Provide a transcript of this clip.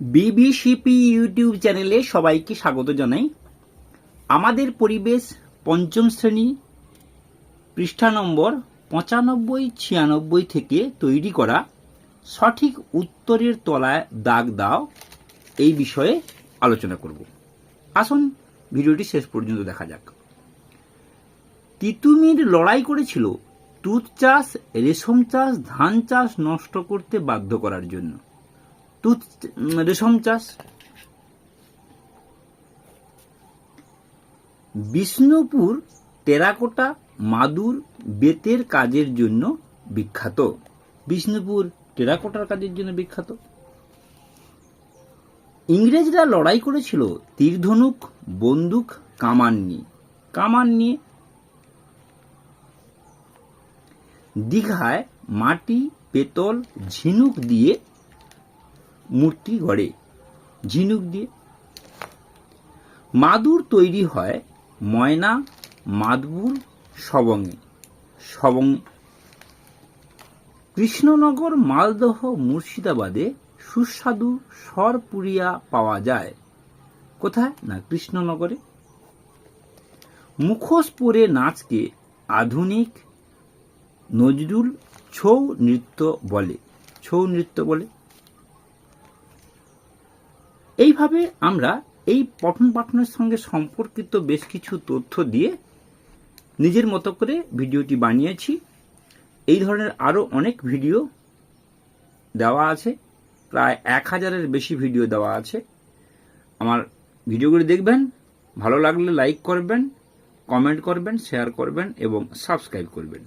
বিবিসিপি YouTube চ্যানেলে সবাইকে স্বাগত জানাই। আমাদের পরিবেশ পঞ্চম শ্রেণি, পৃষ্ঠা নম্বর পঁচানব্বই, ছিয়ানব্বই থেকে তৈরি করা। সঠিক উত্তরের তলায় দাগ দাও, এই বিষয়ে আলোচনা করব। আসুন, ভিডিওটি শেষ পর্যন্ত দেখা যাক। তিতুমির লড়াই করেছিল তুঁত চাষ, রেশম চাষ, ধান চাষ নষ্ট করতে বাধ্য করার জন্য। উম, রেশম চাষ। বিষ্ণুপুর টেরাকোটা মাদুর বেতের কাজের জন্য বিখ্যাত। বিষ্ণুপুর টেরাকোটার কাজের জন্য বিখ্যাত। ইংরেজরা লড়াই করেছিল তীরধনুক বন্দুক কামান নিয়ে। কামান নিয়ে দীঘায় মাটি পেতল ঝিনুক দিয়ে মূর্তি গড়ে ঝিনুক দিয়ে। মাদুর তৈরি হয় ময়না, মাদবুর সবঙ্গে সবং কৃষ্ণনগর, মালদহ, মুর্শিদাবাদে সুস্বাদু সরপুরিয়া পাওয়া যায়। কোথায়? না, কৃষ্ণনগরে। মুখোশ পরে নাচকে আধুনিক নজরুল ছৌ নৃত্য বলে। ছৌ নৃত্য বলে? এইভাবে আমরা এই পঠন পাঠনের সঙ্গে সম্পর্কিত বেশ কিছু তথ্য দিয়ে নিজের মতো করে ভিডিওটি বানিয়েছি। এই ধরনের আরও অনেক ভিডিও দেওয়া আছে। প্রায় এক হাজারের বেশি ভিডিও দেওয়া আছে। আমার ভিডিওগুলি দেখবেন, ভালো লাগলে লাইক করবেন, কমেন্ট করবেন, শেয়ার করবেন এবং সাবস্ক্রাইব করবেন।